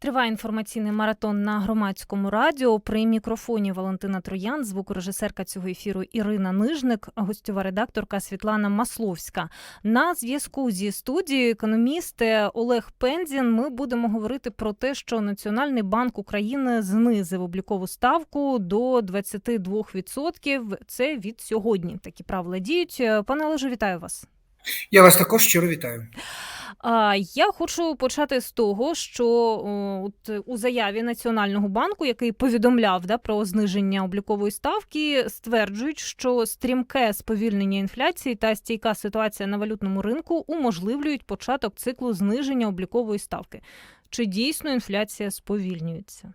Триває інформаційний маратон на громадському радіо. При мікрофоні Валентина Троян, звукорежисерка цього ефіру Ірина Нижник, гостьова редакторка Світлана Масловська. На зв'язку зі студією економіст Олег Пензін. Ми будемо говорити про те, що Національний банк України знизив облікову ставку до 22%. Це від сьогодні. Такі правила діють. Пане Олеже, вітаю вас. Я вас також щиро вітаю. А, Я хочу почати з того, що от у заяві Національного банку, який повідомляв да, про зниження облікової ставки, стверджують, що стрімке сповільнення інфляції та стійка ситуація на валютному ринку уможливлюють початок циклу зниження облікової ставки. Чи дійсно інфляція сповільнюється?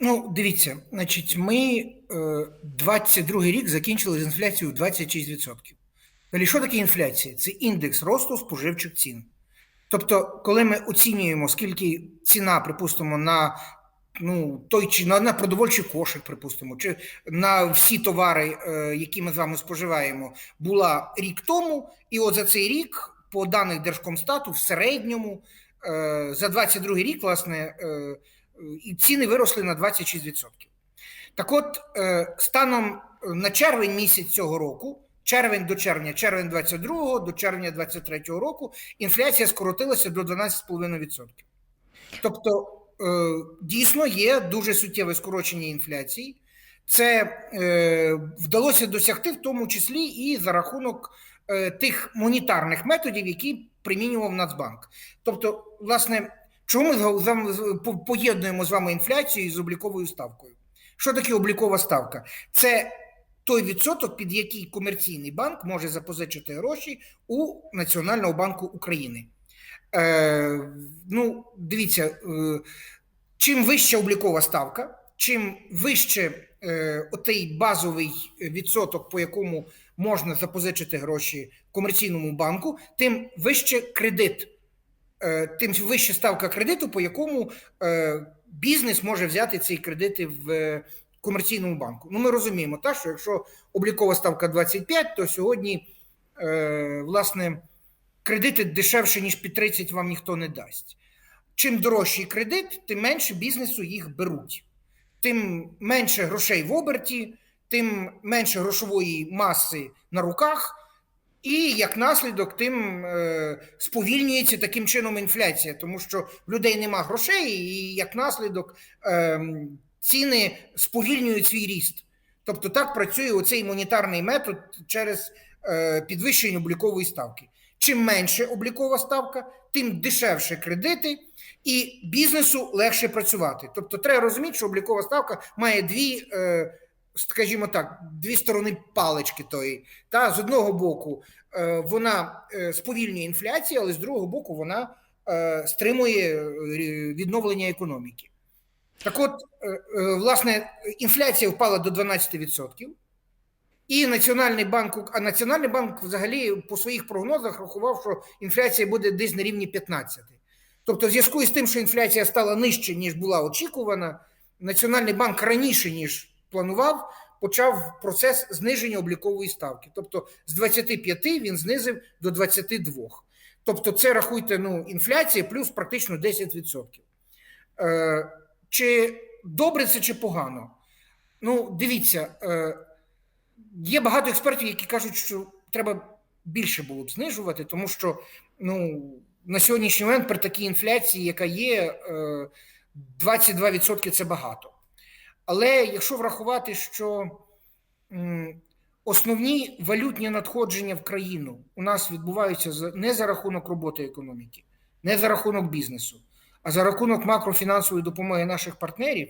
Ну, дивіться, значить, ми е, 22 рік закінчили з інфляцією в 26%. Далі, що таке інфляція? Це індекс росту споживчих цін. Тобто, коли ми оцінюємо, скільки ціна, припустимо, на ну, той чи на, на продовольчий кошик, припустимо, чи на всі товари, е, які ми з вами споживаємо, була рік тому, і от за цей рік, по даних Держкомстату, в середньому е, за 22 рік, власне, е, ціни виросли на 26%. Так от, станом на червень місяць цього року червень до червня, червень 22 до червня 23 року інфляція скоротилася до 12,5%. Тобто, е, дійсно є дуже суттєве скорочення інфляції. Це е, вдалося досягти в тому числі і за рахунок е, тих монетарних методів, які примінював Нацбанк. Тобто, власне, чому ми поєднуємо з вами інфляцію з обліковою ставкою? Що таке облікова ставка? Це той відсоток, під який комерційний банк може запозичити гроші у Національного банку України. Е, Ну, дивіться, е, чим вища облікова ставка, чим вище е, отей базовий відсоток, по якому можна запозичити гроші комерційному банку, тим вище кредит, е, тим вища ставка кредиту, по якому е, бізнес може взяти ці кредити в комерційному банку. Ну, ми розуміємо, так, що якщо облікова ставка 25, то сьогодні, е, власне, кредити дешевше, ніж під 30 вам ніхто не дасть. Чим дорожчий кредит, тим менше бізнесу їх беруть, тим менше грошей в оберті, тим менше грошової маси на руках. І як наслідок, тим е, сповільнюється таким чином інфляція, тому що в людей нема грошей, і як наслідок е, ціни сповільнюють свій ріст. Тобто так працює оцей монетарний метод через е, підвищення облікової ставки. Чим менше облікова ставка, тим дешевше кредити, і бізнесу легше працювати. Тобто, треба розуміти, що облікова ставка має дві, е, скажімо так, дві сторони палички тої. Та з одного боку е, вона сповільнює інфляцію, але з другого боку вона стримує відновлення економіки. Так от, е, е, власне, інфляція впала до 12%, і Національний банк, а Національний банк взагалі по своїх прогнозах рахував, що інфляція буде десь на рівні 15%. Тобто, в зв'язку з тим, що інфляція стала нижче, ніж була очікувана, Національний банк раніше, ніж планував, почав процес зниження облікової ставки. Тобто з 25 він знизив до 22. Тобто, це рахуйте ну, інфляція плюс практично 10%. Е, чи добре це чи погано? Ну, дивіться, е, є багато експертів, які кажуть, що треба більше було б знижувати, тому що ну, на сьогоднішній момент при такій інфляції, яка є, 22% це багато. Але якщо врахувати, що основні валютні надходження в країну у нас відбуваються не за рахунок роботи економіки, не за рахунок бізнесу а за рахунок макрофінансової допомоги наших партнерів,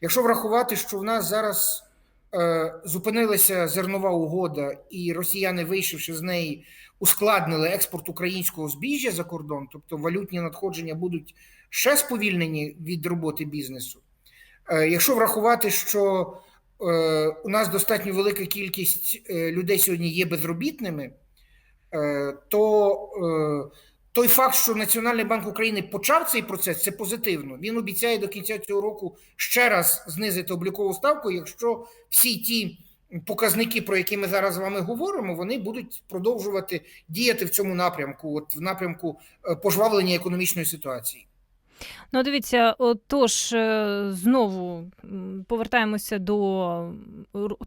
якщо врахувати, що в нас зараз е, зупинилася зернова угода, і росіяни, вийшовши з неї, ускладнили експорт українського збіжжя за кордон, тобто валютні надходження будуть ще сповільнені від роботи бізнесу. Е, якщо врахувати, що е, у нас достатньо велика кількість е, людей сьогодні є безробітними, е, то е, той факт, що Національний банк України почав цей процес, це позитивно. Він обіцяє до кінця цього року ще раз знизити облікову ставку, якщо всі ті показники, про які ми зараз з вами говоримо, вони будуть продовжувати діяти в цьому напрямку, от в напрямку е, пожвавлення економічної ситуації. Ну, дивіться, отож, е, знову повертаємося до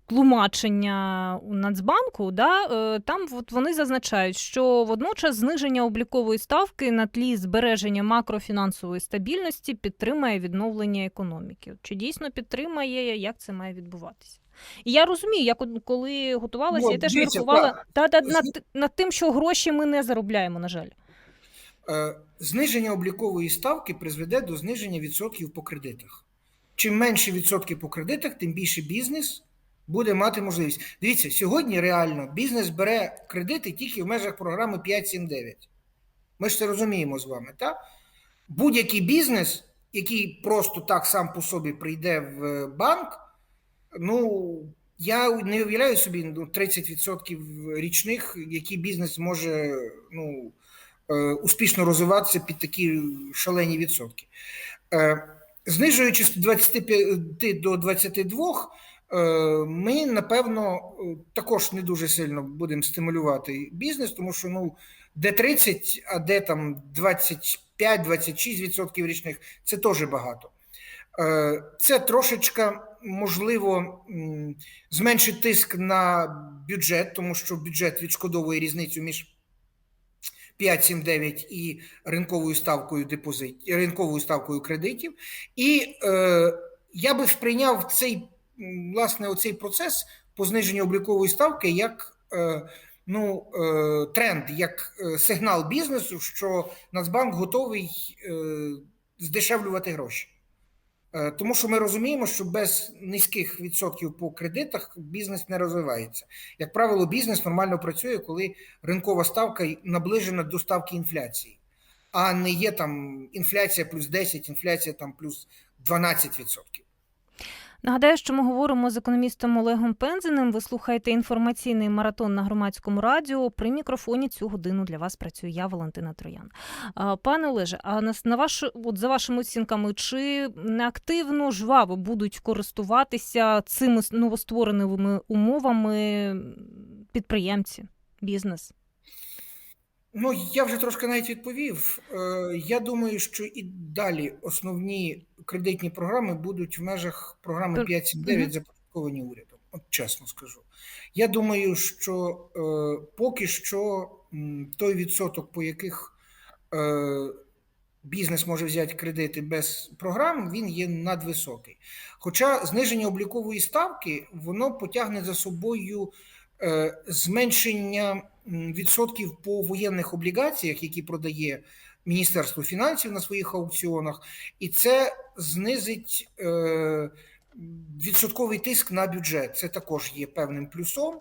тлумачення у Нацбанку. Да? е, Там от вони зазначають, що водночас зниження облікової ставки на тлі збереження макрофінансової стабільності підтримає відновлення економіки. Чи дійсно підтримає, як це має відбуватися? І я розумію, от коли готувалася, Ну, я теж міркувала та, та, над, над тим, що гроші ми не заробляємо, на жаль. Е, Зниження облікової ставки призведе до зниження відсотків по кредитах. Чим менше відсотки по кредитах, тим більше бізнес буде мати можливість. Дивіться, сьогодні реально бізнес бере кредити тільки в межах програми 5.7.9. Ми ж це розуміємо з вами, так? Будь-який бізнес, який просто так сам по собі прийде в банк, ну, я не уявляю собі ну, 30% річних, який бізнес може ну, е, успішно розвиватися під такі шалені відсотки. Е, Знижуючи з 25 до 22, е, ми напевно е, також не дуже сильно будемо стимулювати бізнес, тому що ну, де 30, а де там 25-26% річних це теж багато. Е, Це трошечка можливо зменшить тиск на бюджет, тому що бюджет відшкодовує різницю між 5,79 і ринковою ставкою депозит, ринковою ставкою кредитів. І е, я би сприйняв цей власне оцей процес по зниженню облікової ставки як е, ну, е, тренд, як е, сигнал бізнесу, що Нацбанк готовий е, здешевлювати гроші. Е, Тому що ми розуміємо, що без низьких відсотків по кредитах бізнес не розвивається. Як правило, бізнес нормально працює, коли ринкова ставка наближена до ставки інфляції, а не є там інфляція плюс 10, інфляція там плюс 12 відсотків. Нагадаю, що ми говоримо з економістом Олегом Пензеним. Ви слухаєте інформаційний маратон на громадському радіо. При мікрофоні цю годину для вас працюю я, Валентина Троян. Пане Олеже, а на, ваш, от за вашими оцінками, чи активно жваво будуть користуватися цими новоствореними умовами підприємці, бізнес? Ну, я вже трошки навіть відповів. Е, Я думаю, що і далі основні кредитні програми будуть в межах програми Пер- 5.7.9 Мгм. започатковані урядом. От чесно скажу. Я думаю, що е, поки що той відсоток, по яких е, бізнес може взяти кредити без програм, він є надвисокий. Хоча зниження облікової ставки воно потягне за собою е, зменшення відсотків по воєнних облігаціях, які продає Міністерство фінансів на своїх аукціонах, і це знизить е, відсотковий тиск на бюджет. Це також є певним плюсом.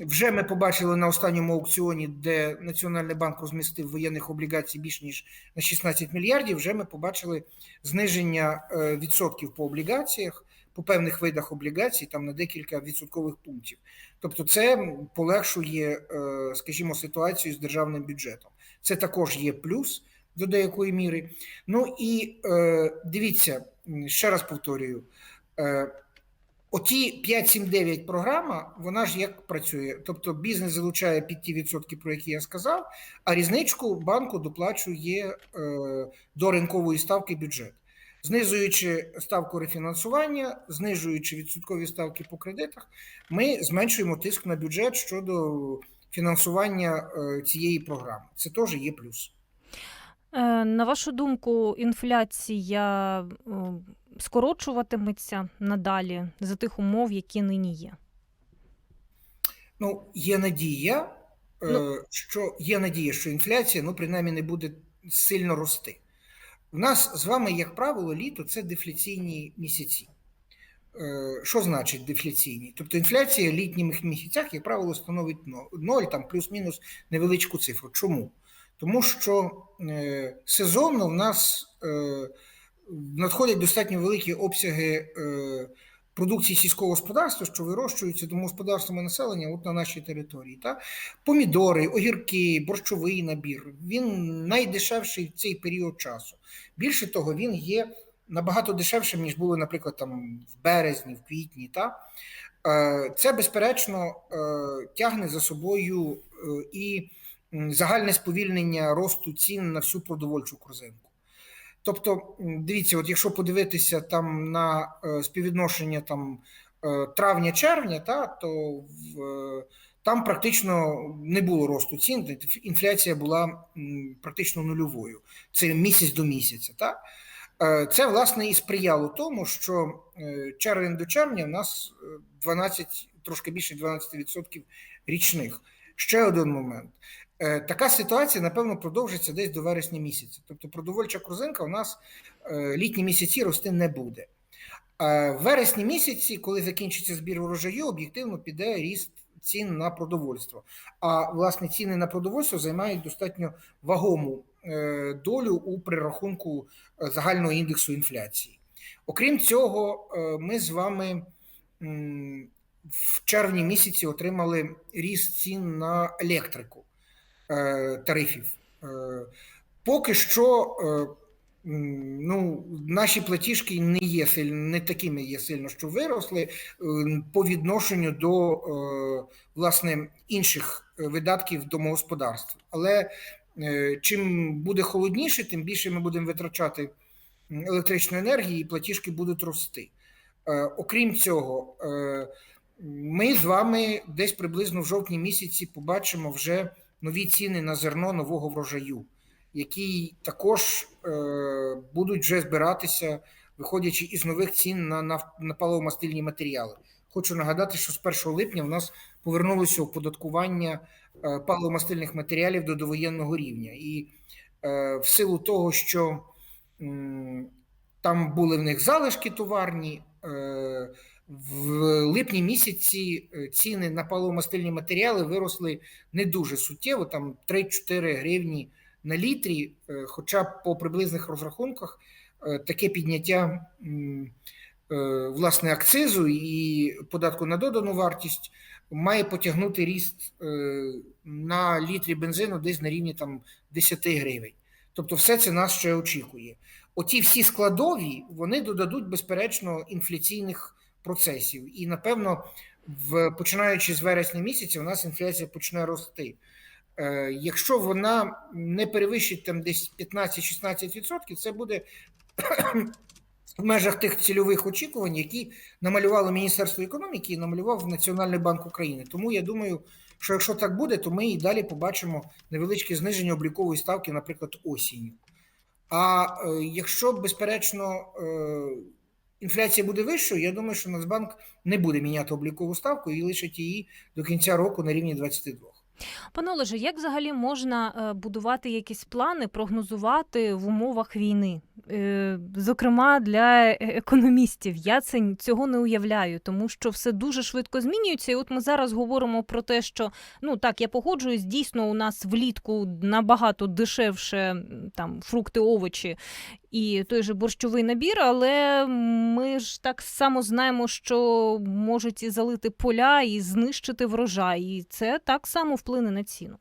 Вже ми побачили на останньому аукціоні, де Національний банк розмістив воєнних облігацій більш ніж на 16 мільярдів. Вже ми побачили зниження е, відсотків по облігаціях, по певних видах облігацій, там на декілька відсоткових пунктів. Тобто, це полегшує, е, скажімо, ситуацію з державним бюджетом. Це також є плюс до деякої міри. Ну і е, дивіться, ще раз повторюю. Е, Оті 5-7-9 програма, вона ж як працює? Тобто бізнес залучає під ті відсотки, про які я сказав, а різничку банку доплачує е, до ринкової ставки бюджет. Знизуючи ставку рефінансування, знижуючи відсоткові ставки по кредитах, ми зменшуємо тиск на бюджет щодо фінансування е, цієї програми. Це теж є плюс. Е, На вашу думку, інфляція е, скорочуватиметься надалі за тих умов, які нині є? Ну, є надія, Ну. що є надія, що інфляція, ну, принаймні, не буде сильно рости. У нас з вами, як правило, літо це дефляційні місяці. Е, Що значить дефляційні? Тобто інфляція в літніх місяцях, як правило, становить но- ноль, там плюс-мінус невеличку цифру. Чому? Тому що е, сезонно в нас е, надходять достатньо великі обсяги е, продукції сільського господарства, що вирощуються домогосподарствами населення от на нашій території. Та? Помідори, огірки, борщовий набір. Він найдешевший в цей період часу. Більше того, він є набагато дешевшим, ніж було, наприклад, там в березні, в квітні. Та? Е, Це, безперечно, е, тягне за собою е, і загальне сповільнення росту цін на всю продовольчу корзинку. Тобто, дивіться, от якщо подивитися там на співвідношення там травня-червня, та, то в, там практично не було росту цін, інфляція була практично нульовою. Це місяць до місяця. Та? Е, Це, власне, і сприяло тому, що е, червень до червня в нас е, 12, трошки більше 12% річних. Ще один момент. Е, Така ситуація, напевно, продовжиться десь до вересня місяця. Тобто продовольча корзинка у нас е, літні місяці рости не буде. Е, В вересні місяці, коли закінчиться збір урожаю, об'єктивно піде ріст цін на продовольство. А власне ціни на продовольство займають достатньо вагому е, долю у прирахунку е, загального індексу інфляції. Окрім цього, е, ми з вами в червні місяці отримали ріст цін на електрику е, тарифів. Е, Поки що е, ну, наші платіжки не є не такими є сильно, що виросли е, по відношенню до е, власне інших е, видатків домогосподарства. Але е, чим буде холодніше, тим більше ми будемо витрачати м, електричної енергії, і платіжки будуть рости. Е, Окрім цього, е, ми з вами десь приблизно в жовтні місяці побачимо вже нові ціни на зерно нового врожаю, які також е, будуть вже збиратися, виходячи із нових цін на, на, паливомастильні матеріали. Хочу нагадати, що з 1 липня в нас повернулося оподаткування е, паливомастильних матеріалів до довоєнного рівня. І е, в силу того, що там були в них залишки товарні. Е, в липні місяці е, ціни на паливомастильні матеріали виросли не дуже суттєво, там 3-4 гривні на літрі, е, хоча по приблизних розрахунках е, таке підняття е, власне акцизу і податку на додану вартість має потягнути ріст е, на літрі бензину десь на рівні там 10 гривень. Тобто, все це нас ще очікує. Оті всі складові вони додадуть безперечно інфляційних процесів. І напевно, в починаючи з вересня місяця, у нас інфляція почне рости. Е, якщо вона не перевищить там десь 15-16%, це буде в межах тих цільових очікувань, які намалювало Міністерство економіки і намалював Національний банк України. Тому я думаю, що якщо так буде, то ми і далі побачимо невеличке зниження облікової ставки, наприклад, осінню. А е, якщо, безперечно, е, інфляція буде вищою, я думаю, що Нацбанк не буде міняти облікову ставку і лишить її до кінця року на рівні 22. Пане Олеже, як взагалі можна е, будувати якісь плани, прогнозувати в умовах війни? Е, Зокрема, для е- економістів я це цього не уявляю, тому що все дуже швидко змінюється. І от ми зараз говоримо про те, що ну так я погоджуюсь, дійсно у нас влітку набагато дешевше там фрукти, овочі і той же борщовий набір, але ми ж так само знаємо, що можуть і залити поля, і знищити врожай, і це так само вплине на ціну.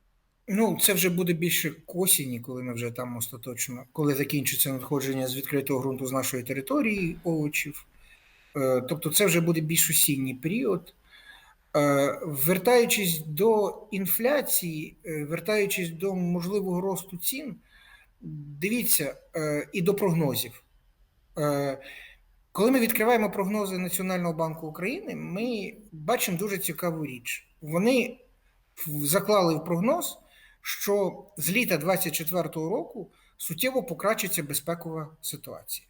Ну, це вже буде більше к осені, коли ми вже там остаточно, коли закінчиться надходження з відкритого ґрунту з нашої території овочів. Е, Тобто це вже буде більш осінній період. Е, Вертаючись до інфляції, е, вертаючись до можливого росту цін, дивіться і до прогнозів. Коли ми відкриваємо прогнози Національного банку України, ми бачимо дуже цікаву річ. Вони заклали в прогноз, що з літа 2024 року суттєво покращиться безпекова ситуація.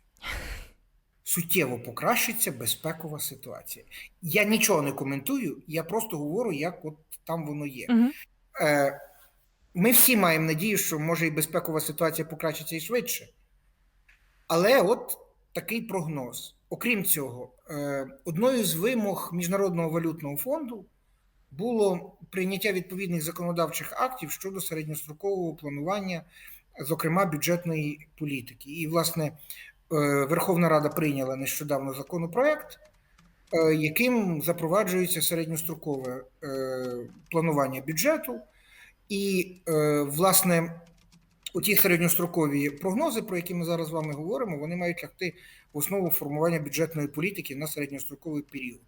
Суттєво покращиться безпекова ситуація. Я нічого не коментую, я просто говорю, як от там воно є. Угу. Е, Ми всі маємо надію, що може і безпекова ситуація покращиться і швидше. Але от такий прогноз. Окрім цього, е, одною з вимог Міжнародного валютного фонду було прийняття відповідних законодавчих актів щодо середньострокового планування, зокрема бюджетної політики. І, власне, е, Верховна Рада прийняла нещодавно законопроект, е, яким запроваджується середньострокове е, планування бюджету. І, власне, оті середньострокові прогнози, про які ми зараз з вами говоримо, вони мають лягти в основу формування бюджетної політики на середньостроковий період.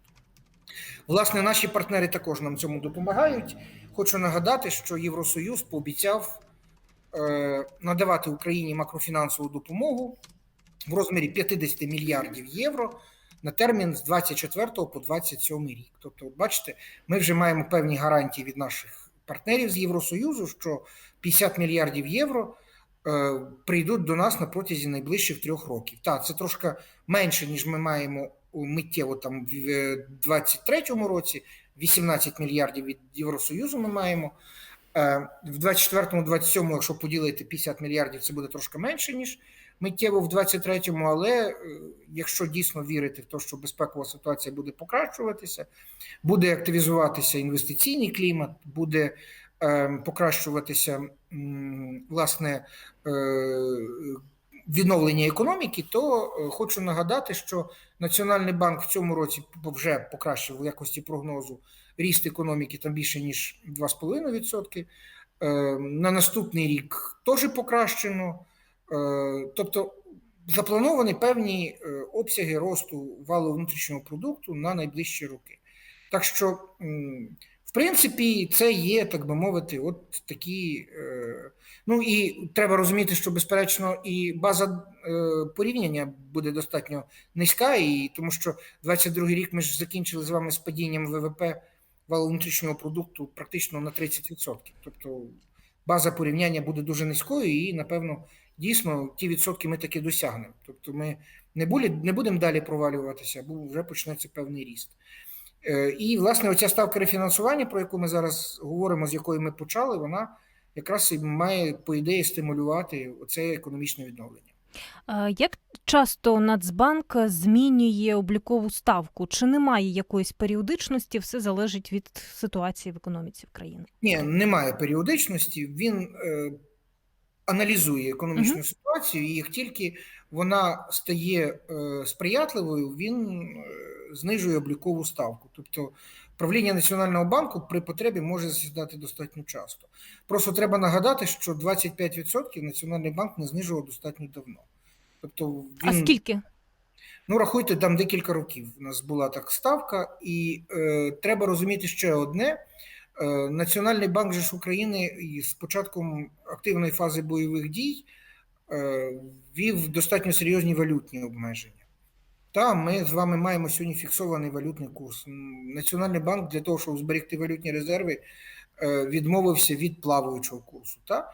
Власне, наші партнери також нам цьому допомагають. Хочу нагадати, що Євросоюз пообіцяв е, надавати Україні макрофінансову допомогу в розмірі 50 мільярдів євро на термін з 24 по 27 рік. Тобто, бачите, ми вже маємо певні гарантії від наших партнерів з Євросоюзу, що 50 мільярдів євро е, прийдуть до нас на протязі найближчих трьох років. Так, це трошки менше, ніж ми маємо миттєво там в 23-му році. 18 мільярдів від Євросоюзу ми маємо. Е, В 24-му, 27-му, якщо поділити 50 мільярдів, це буде трошки менше, ніж миттєво в 23-му. Але е, якщо дійсно вірити в те, що безпекова ситуація буде покращуватися, буде активізуватися інвестиційний клімат, буде е, покращуватися власне е, відновлення економіки, то е, хочу нагадати, що Національний банк в цьому році вже покращив в якості прогнозу ріст економіки там більше ніж 2,5%. Е, На наступний рік теж покращено. Е, Тобто заплановані певні е, обсяги росту валового внутрішнього продукту на найближчі роки. Так що, в принципі, це є, так би мовити, от такі. Ну і треба розуміти, що безперечно і база е, порівняння буде достатньо низька, і тому що 22 рік ми ж закінчили з вами з падінням ВВП валового внутрішнього продукту практично на 30%. Тобто база порівняння буде дуже низькою, і напевно дійсно ті відсотки ми таки досягнемо. Тобто, ми не не будемо далі провалюватися, бо вже почнеться певний ріст. Е, І, власне, оця ставка рефінансування, про яку ми зараз говоримо, з якої ми почали, вона якраз і має, по ідеї, стимулювати оце економічне відновлення. Як часто Нацбанк змінює облікову ставку? Чи немає якоїсь періодичності? Все залежить від ситуації в економіці в країні. Ні, немає періодичності. Він е, аналізує економічну Мгм. ситуацію, і як тільки вона стає е, сприятливою, він е, знижує облікову ставку. Тобто правління Національного банку при потребі може засідати достатньо часто. Просто треба нагадати, що 25% Національний банк не знижував достатньо давно. Тобто він, А скільки? Ну, рахуйте, там декілька років у нас була так ставка, і е, треба розуміти ще одне. Е, Національний банк же ж України і з початком активної фази бойових дій е, ввів достатньо серйозні валютні обмеження. Та ми з вами маємо сьогодні фіксований валютний курс. Національний банк для того, щоб зберегти валютні резерви, е, відмовився від плаваючого курсу. Та?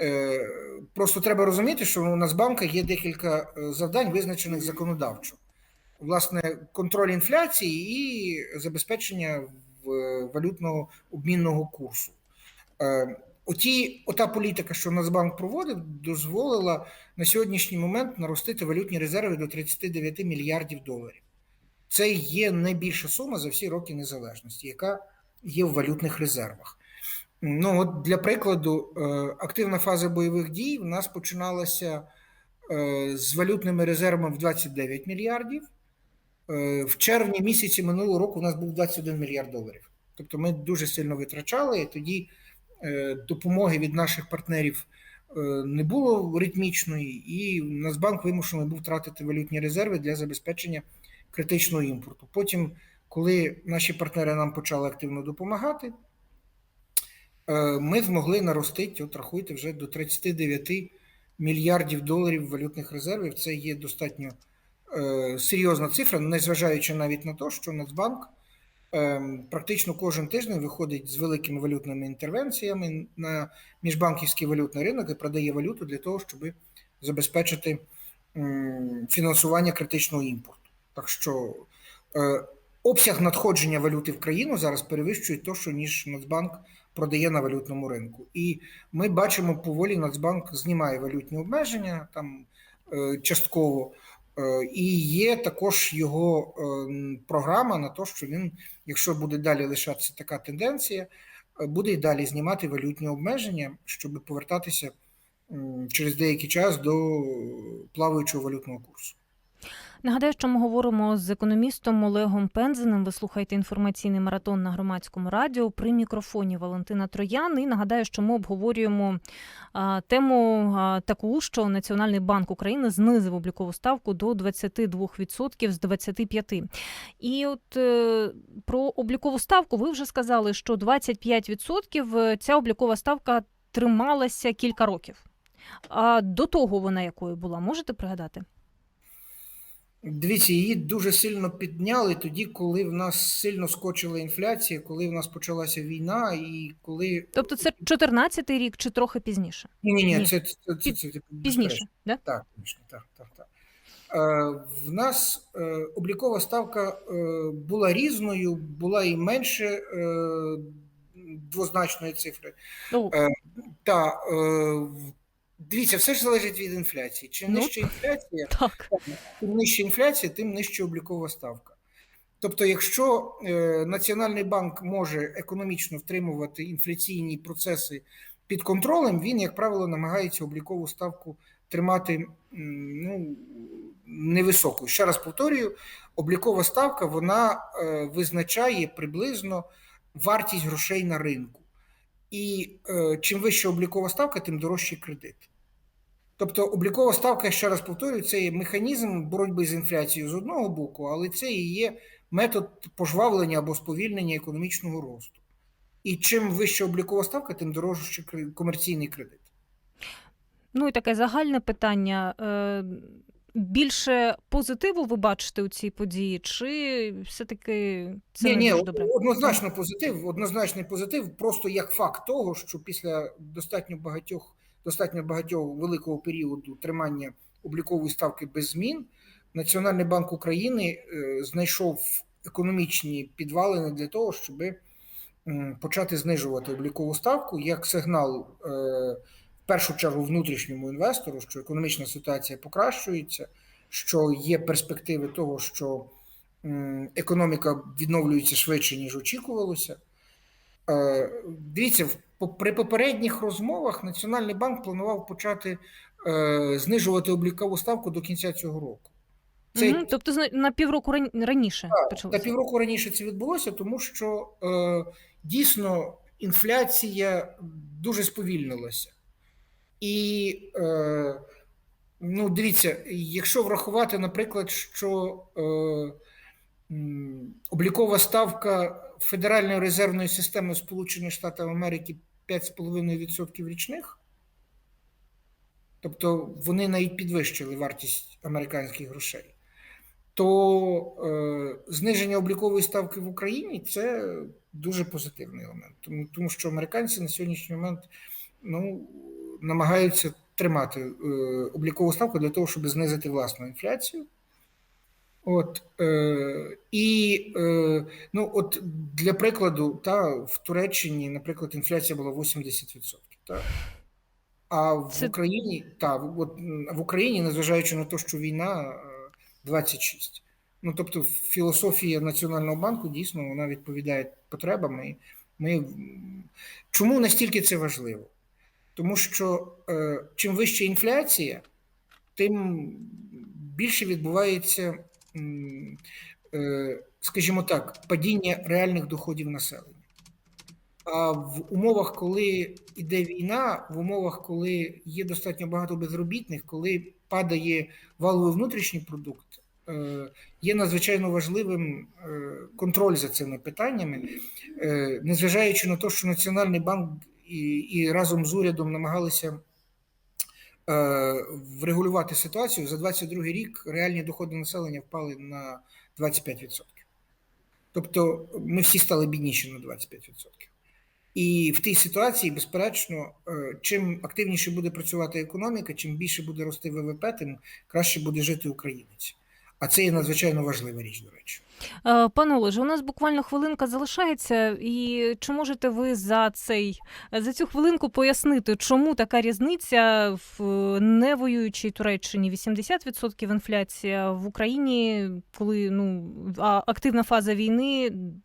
Е, Просто треба розуміти, що у Нацбанка є декілька е, завдань, визначених законодавчо. Власне, контроль інфляції і забезпечення валютного обмінного курсу. Оті, ота політика, що Нацбанк проводив, дозволила на сьогоднішній момент наростити валютні резерви до 39 мільярдів доларів. Це є найбільша сума за всі роки незалежності, яка є в валютних резервах. Ну, от для прикладу, е, активна фаза бойових дій в нас починалася е, з валютними резервами в 29 мільярдів. Е, В червні місяці минулого року у нас був 21 мільярд доларів. Тобто ми дуже сильно витрачали, і тоді допомоги від наших партнерів е, не було ритмічної, і Нацбанк вимушений був тратити валютні резерви для забезпечення критичного імпорту. Потім, коли наші партнери нам почали активно допомагати, е, ми змогли наростити, от рахуйте, вже до 39 мільярдів доларів валютних резервів. Це є достатньо е, серйозна цифра, незважаючи навіть на те, що Нацбанк е, практично кожен тиждень виходить з великими валютними інтервенціями на міжбанківський валютний ринок і продає валюту для того, щоб забезпечити фінансування критичного імпорту. Так що е, обсяг надходження валюти в країну зараз перевищує те, що ніж Нацбанк продає на валютному ринку. І ми бачимо, поволі Нацбанк знімає валютні обмеження там е, частково. Е, І є також його програма на те, що він, якщо буде далі лишатися така тенденція, е, буде і далі знімати валютні обмеження, щоб повертатися через деякий час до плаваючого валютного курсу. Нагадаю, що ми говоримо з економістом Олегом Пензеним. Ви слухаєте інформаційний маратон на громадському радіо при мікрофоні Валентина Троян. І нагадаю, що ми обговорюємо тему таку, що Національний банк України знизив облікову ставку до 22% з 25%. І от е, про облікову ставку ви вже сказали, що 25% ця облікова ставка трималася кілька років. А до того вона якою була, можете пригадати? Дивіться, її дуже сильно підняли тоді, коли в нас сильно скочила інфляція, коли в нас почалася війна, і коли. Тобто це 14-й рік чи трохи пізніше? Ні, ні, ні, це, це, це, це, це Пізніше, да? Так, звісно, так, так, так. Е, в нас е, облікова ставка е, була різною, була і менше е, двозначної цифри. Ну, Е, Та, е, дивіться, все ж залежить від інфляції. Чим Ну. нижча інфляція, так. тим нижча інфляція, тим нижча облікова ставка. Тобто, якщо е, Національний банк може економічно втримувати інфляційні процеси під контролем, він, як правило, намагається облікову ставку тримати ну, невисокою. Ще раз повторюю, облікова ставка вона е, визначає приблизно вартість грошей на ринку. І е, чим вища облікова ставка, тим дорожчий кредит. Тобто облікова ставка, ще раз повторюю, це є механізм боротьби з інфляцією з одного боку, але це і є метод пожвавлення або сповільнення економічного росту. І чим вища облікова ставка, тим дорожчий кре- комерційний кредит. Ну і таке загальне питання. Е, Більше позитиву ви бачите у цій події, чи все-таки це ні, не ні, дуже добре? однозначно позитив, однозначний позитив, просто як факт того, що після достатньо багатьох, достатньо багатьох великого періоду тримання облікової ставки без змін, Національний банк України е, знайшов економічні підвалини для того, щоб почати знижувати облікову ставку як сигнал е, в першу чергу внутрішньому інвестору, що економічна ситуація покращується, що є перспективи того, що економіка відновлюється швидше, ніж очікувалося. Е, Дивіться, при попередніх розмовах Національний банк планував почати е, знижувати облікову ставку до кінця цього року. Це Мгм, Тобто на півроку ран- раніше на почалося. півроку раніше це відбулося, тому що е, дійсно інфляція дуже сповільнилася. І е, ну, дивіться, якщо врахувати, наприклад, що е, облікова ставка Федеральної резервної системи Сполучених Штатів Америки 5,5% річних, тобто вони навіть підвищили вартість американських грошей то е, зниження облікової ставки в Україні це дуже позитивний елемент. Тому, тому що американці на сьогоднішній момент ну, намагаються тримати е, облікову ставку для того, щоб знизити власну інфляцію. От, е, і е, ну, от для прикладу, та, в Туреччині, наприклад, інфляція була 80%. Та. А в Це- Україні, та, в- от, в Україні, незважаючи на те, що війна, е, 26. Ну, тобто, філософія Національного банку дійсно вона відповідає потребам. І ми... Чому настільки це важливо? Тому що е, чим вища інфляція, тим більше відбувається, е, скажімо так, падіння реальних доходів населення. А в умовах, коли йде війна, в умовах, коли є достатньо багато безробітних, коли падає валовий внутрішній продукт, е, є надзвичайно важливим е, контроль за цими питаннями, Е, незважаючи на те, що Національний банк і, і разом з урядом намагалися е, врегулювати ситуацію, за 22 рік реальні доходи населення впали на 25%. Тобто ми всі стали бідніші на 25%. І в тій ситуації, безперечно, е, чим активніше буде працювати економіка, чим більше буде рости ВВП, тим краще буде жити українець. А це є надзвичайно важлива річ, до речі. Е, Пане Олеже, у нас буквально хвилинка залишається, і чи можете ви за цей за цю хвилинку пояснити, чому така різниця в е, невоюючій Туреччині 80% інфляція в Україні, коли ну а активна фаза війни м,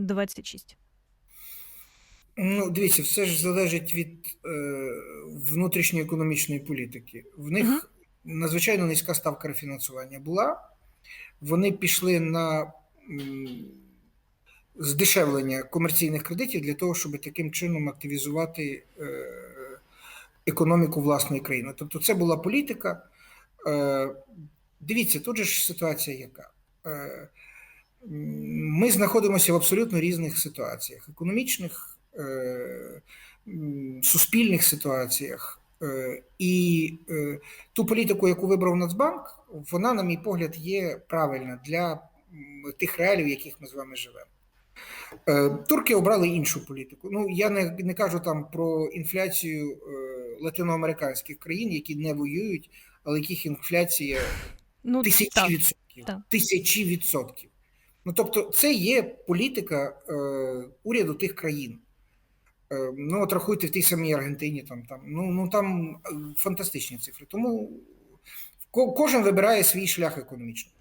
26%? Ну, дивіться, все ж залежить від е, внутрішньої економічної політики. В них Мгм. надзвичайно низька ставка рефінансування була. Вони пішли на здешевлення комерційних кредитів для того, щоб таким чином активізувати е, економіку власної країни. Тобто, це була політика. Е, Дивіться, тут же ж ситуація яка. Е, Ми знаходимося в абсолютно різних ситуаціях: економічних, суспільних ситуаціях. Е, І е, ту політику, яку вибрав Нацбанк, вона, на мій погляд, є правильна для тих реалій, в яких ми з вами живемо. Е, Турки обрали іншу політику. Ну, я не, не кажу там про інфляцію латиноамериканських країн, які не воюють, але яких інфляція Ну тисячі так, відсотків. так. Тисячі відсотків. Ну тобто, це є політика е, уряду тих країн. Е, ну, от рахуйте в тій самій Аргентині, там, там, ну, ну там е, фантастичні цифри. Тому кожен вибирає свій шлях економічний.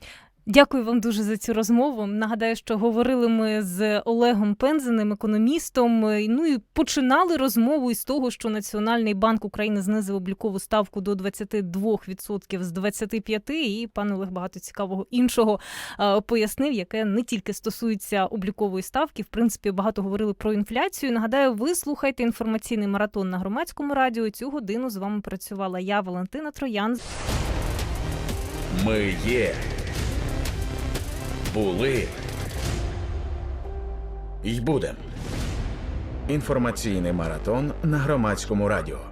Дякую вам дуже за цю розмову. Нагадаю, що говорили ми з Олегом Пензеним, економістом. Ну і починали розмову із того, що Національний банк України знизив облікову ставку до 22% з 25%. І пан Олег багато цікавого іншого е, пояснив, яке не тільки стосується облікової ставки. В принципі, багато говорили про інфляцію. Нагадаю, ви слухаєте інформаційний маратон на громадському радіо. Цю годину з вами працювала я, Валентина Троян. Ми є. Були. І будем. Інформаційний маратон на громадському радіо.